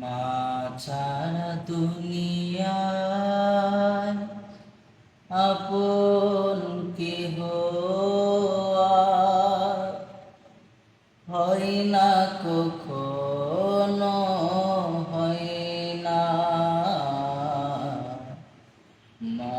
মা ছাড়া দুনিয়ায় আপন কেহ হয় না কখনো হয় না। মা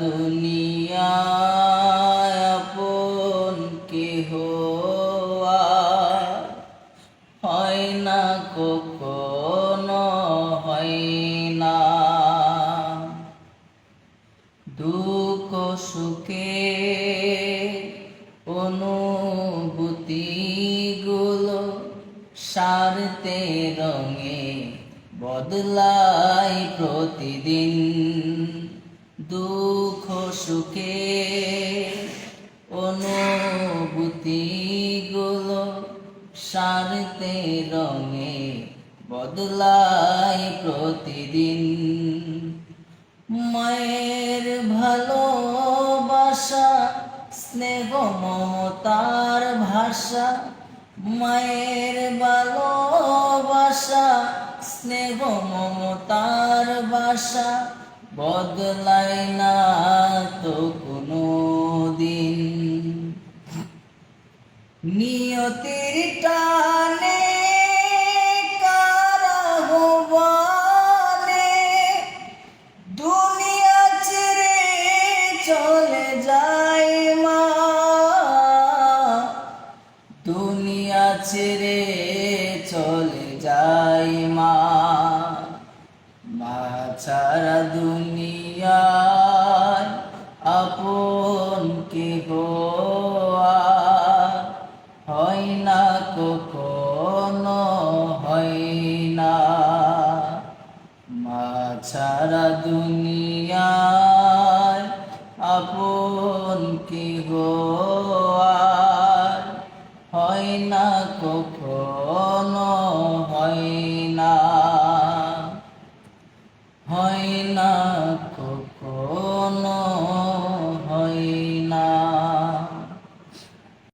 দুনিয়ায় আপন কেহ হয় না, কখনো হয় না। দুঃখ, সুখে অনুভূতিগুলো সারতে রঙে বদলায় প্রতিদিন। দুঃখ, সুখে অনুভূতি অনুভূতিগুলো সারতে রঙে বদলায় প্রতিদিন। মায়ের ভালোবাসা, স্নেহ, মমতার ভাষা। মায়ের ভালোবাসা, স্নেহ, মমতার ভাষা। বদলায় না তো কোনো দিন নিয়তির টানে দুনিয়া চলে যায় মা। দুনিয়া ছেড়ে চলে যায় মা। ছাড়া দুনিয়ায় আপন আর হয় না কখনো হয় না। মা ছাড়া দুনিয়ায় আপন কেহ